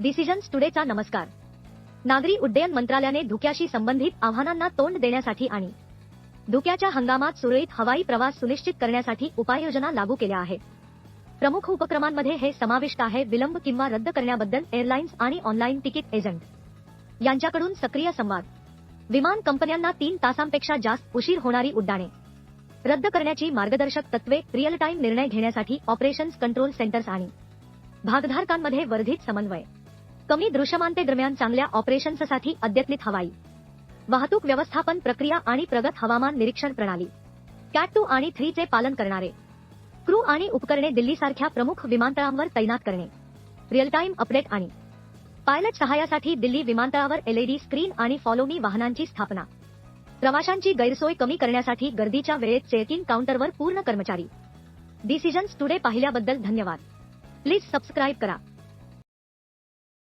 Decisions टुडेचा नमस्कार. नागरी उड्डयन मंत्रालयाने धुक्याशी संबंधित आव्हानांना तोंड देण्यासाठी आणि धुक्याच्या हंगामात सुरळीत हवाई प्रवास सुनिश्चित करण्यासाठी उपाययोजना लागू केल्या आहेत. प्रमुख उपक्रमांमध्ये हे समाविष्ट आहे विलंब किंवा रद्द करण्याबद्दल एअरलाइन्स आणि ऑनलाईन तिकीट एजंट. यांच्याकडून सक्रिय संवाद. विमान कंपन्यांना तीन तासांपेक्षा जास्त उशीर होणारी उड्डाणे. रद्द करण्याची मार्गदर्शक तत्वे रिअल टाइम निर्णय घेण्यासाठी ऑपरेशन्स कंट्रोल सेंटर्स आणि भागधारकांमध्ये वर्धित समन्वय. कमी दृश्यमानते दरम्यान चांगल्या ऑपरेशन्ससाठी अद्यतनित हवाई. वाहतूक व्यवस्थापन प्रक्रिया आणि प्रगत हवामान निरीक्षण प्रणाली. कॅट टू आणि थ्री चे पालन करणारे. क्रू आणि उपकरणे दिल्लीसारख्या प्रमुख विमानतळांवर तैनात करणे. रिअल टाइम अपडेट आणि. पायलट सहाय्यासाठी दिल्ली विमानतळावर एलईडी स्क्रीन आणि फॉलो मी वाहनांची स्थापना. प्रवाशांची गैरसोय कमी करण्यासाठी गर्दीच्या वेळेत चेक इन काउंटरवर पूर्ण कर्मचारी. डिसिजन्स टुडे पाहिल्याबद्दल धन्यवाद. प्लीज सबस्क्राईब करा.